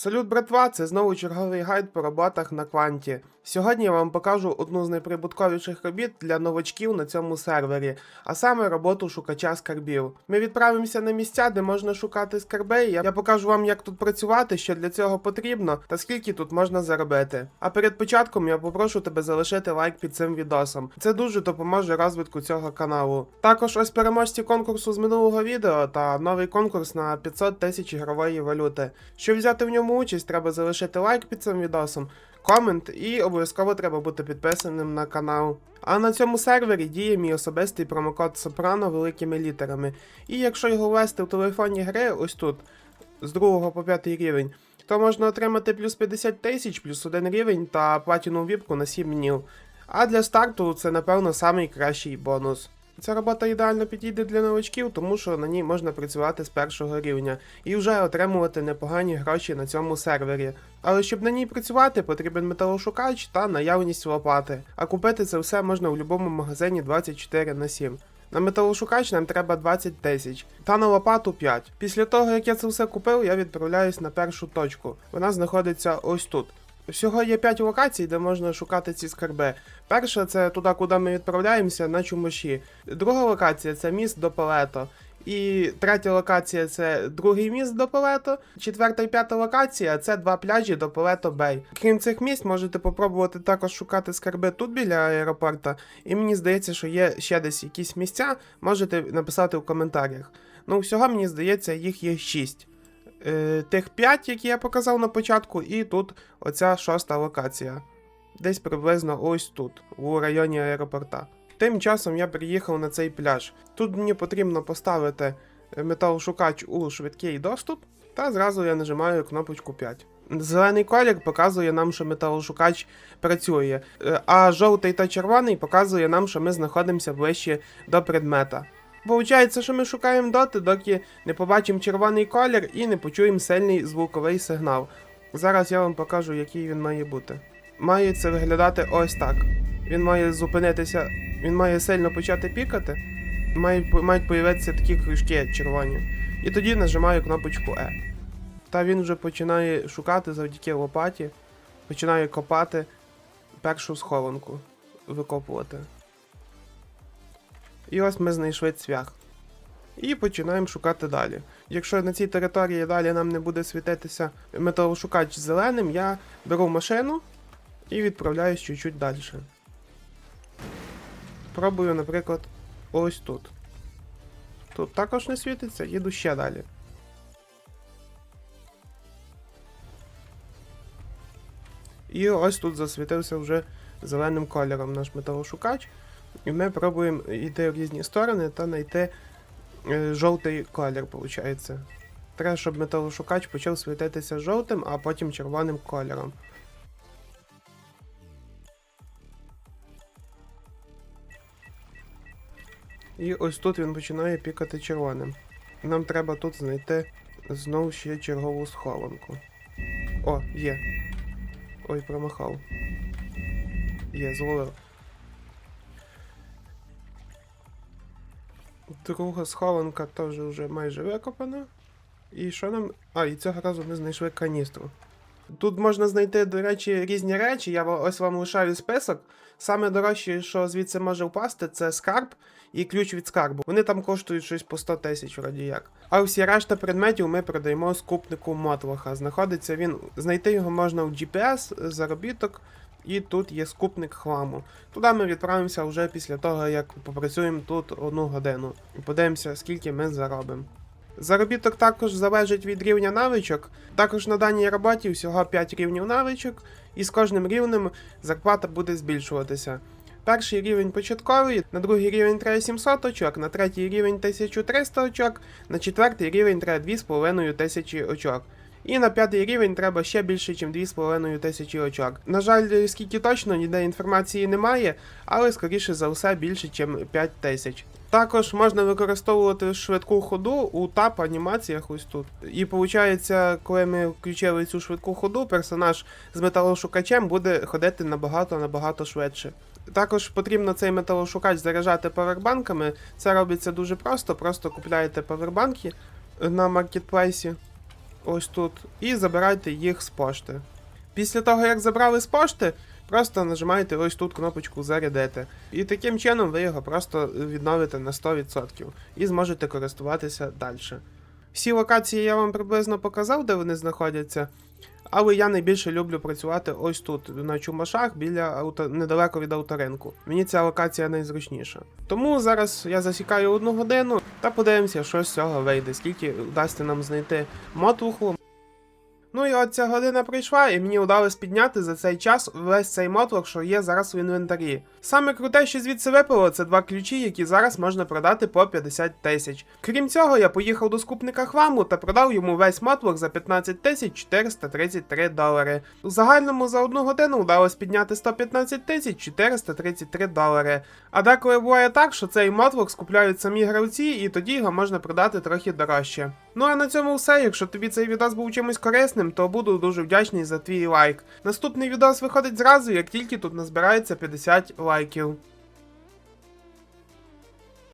Салют, братва! Це знову черговий гайд по роботах на кванті. Сьогодні я вам покажу одну з найприбутковіших робіт для новачків на цьому сервері, а саме роботу шукача скарбів. Ми відправимося на місця, де можна шукати скарби. Я покажу вам, як тут працювати, що для цього потрібно, та скільки тут можна заробити. А перед початком я попрошу тебе залишити лайк під цим відосом. Це дуже допоможе розвитку цього каналу. Також ось переможці конкурсу з минулого відео та новий конкурс на 500 тисяч ігрової валюти. Щоб взяти в ньому участь, треба залишити лайк під цим відосом, комент і обов'язково треба бути підписаним на канал. А на цьому сервері діє мій особистий промокод Сопрано великими літерами. І якщо його ввести в телефонні гри, ось тут, з 2 по 5 рівень, то можна отримати плюс 50 тисяч, плюс 1 рівень та платіну віпку на 7 днів. А для старту це, напевно, найкращий бонус. Ця робота ідеально підійде для новачків, тому що на ній можна працювати з першого рівня і вже отримувати непогані гроші на цьому сервері. Але щоб на ній працювати, потрібен металошукач та наявність лопати. А купити це все можна в будь-якому магазині 24 на 7. На металошукач нам треба 20 тисяч, та на лопату 5. Після того, як я це все купив, я відправляюсь на першу точку. Вона знаходиться ось тут. Всього є 5 локацій, де можна шукати ці скарби. Перша це туди, куди ми відправляємося, на чумаші. Друга локація це міст до Палето. І третя локація це другий міст до Палето. Четверта і п'ята локація це два пляжі до Палето Бей. Крім цих місць, можете попробувати також шукати скарби тут біля аеропорта. І мені здається, що є ще десь якісь місця, можете написати в коментарях. Ну, всього мені здається, їх є 6 е, тих 5, які я показав на початку, і тут оця шоста локація. Десь приблизно ось тут, у районі аеропорта. Тим часом я приїхав на цей пляж. Тут мені потрібно поставити металошукач у швидкий доступ, та зразу я нажимаю кнопочку 5. Зелений колір показує нам, що металошукач працює, е, а жовтий та червоний показує нам, що ми знаходимося ближче до предмета. Получається, що ми шукаємо доти, доки не побачимо червоний колір і не почуємо сильний звуковий сигнал. Зараз я вам покажу, який він має бути. Має це виглядати ось так. Він має зупинитися, він має сильно почати пікати, мають, мають появитися такі кружки червоні. І тоді нажимаю кнопочку E. Та він вже починає шукати завдяки лопаті, починає копати першу схованку, викопувати. І ось ми знайшли цвях. І починаємо шукати далі. Якщо на цій території далі нам не буде світитися металошукач зеленим, я беру машину і відправляюсь чуть-чуть далі. Пробую, наприклад, ось тут. Тут також не світиться, їду ще далі. І ось тут засвітився вже зеленим кольором наш металошукач. І ми пробуємо йти в різні сторони та знайти е, жовтий колір, виходить. Треба, щоб металошукач почав світитися жовтим, а потім червоним кольором. І ось тут він починає пікати червоним. Нам треба тут знайти знову ще чергову схованку. О, є. Ой, промахав. Є, зловив. Друга схованка теж вже майже викопана. І що нам. А, і цього разу ми знайшли каністру. Тут можна знайти, до речі, різні речі. Я ось вам лишаю список. Саме дорожче, що звідси може впасти, це скарб і ключ від скарбу. Вони там коштують щось по 100 тисяч, вроді як. А всі решта предметів ми продаємо скупнику Мотлоха. Знаходиться він. Знайти його можна в GPS, заробіток. І тут є скупник хламу. Туди ми відправимося вже після того, як попрацюємо тут одну годину. І подивимося, скільки ми заробимо. Заробіток також залежить від рівня навичок. Також на даній роботі всього 5 рівнів навичок, і з кожним рівнем зарплата буде збільшуватися. Перший рівень початковий, на другий рівень треба 700 очок, на третій рівень 1300 очок, на четвертий рівень треба 2500 очок. І на п'ятий рівень треба ще більше, ніж 2,5 тисячі очок. На жаль, скільки точно ніде інформації немає, але скоріше за все більше, ніж 5 тисяч. Також можна використовувати швидку ходу у тап анімаціях ось тут. І виходить, коли ми включили цю швидку ходу, персонаж з металошукачем буде ходити набагато-набагато швидше. Також потрібно цей металошукач заряджати павербанками. Це робиться дуже просто, просто купляєте павербанки на маркетплейсі. Ось тут і забирайте їх з пошти. Після того, як забрали з пошти, просто нажимаєте ось тут кнопочку Зарядити. І таким чином ви його просто відновите на 100% і зможете користуватися далі. Всі локації я вам приблизно показав, де вони знаходяться. Але я найбільше люблю працювати ось тут, на чумашах, біля авто... недалеко від авторинку. Мені ця локація найзручніша. Тому зараз я засікаю одну годину та подивимося, що з цього вийде, скільки вдасться нам знайти мотвуху. Ну і от ця година прийшла, і мені вдалося підняти за цей час весь цей мотлох, що є зараз в інвентарі. Саме круте, що звідси випало, це два ключі, які зараз можна продати по 50 тисяч. Крім цього, я поїхав до скупника хламу та продав йому весь мотлох за 15 тисяч 433 долари. У загальному за одну годину вдалося підняти 115 тисяч 433 долари. А деколи буває так, що цей мотлох скупляють самі гравці, і тоді його можна продати трохи дорожче. Ну а на цьому все. Якщо тобі цей відос був чимось корисним, то буду дуже вдячний за твій лайк. Наступний відос виходить зразу, як тільки тут назбирається 50 лайків.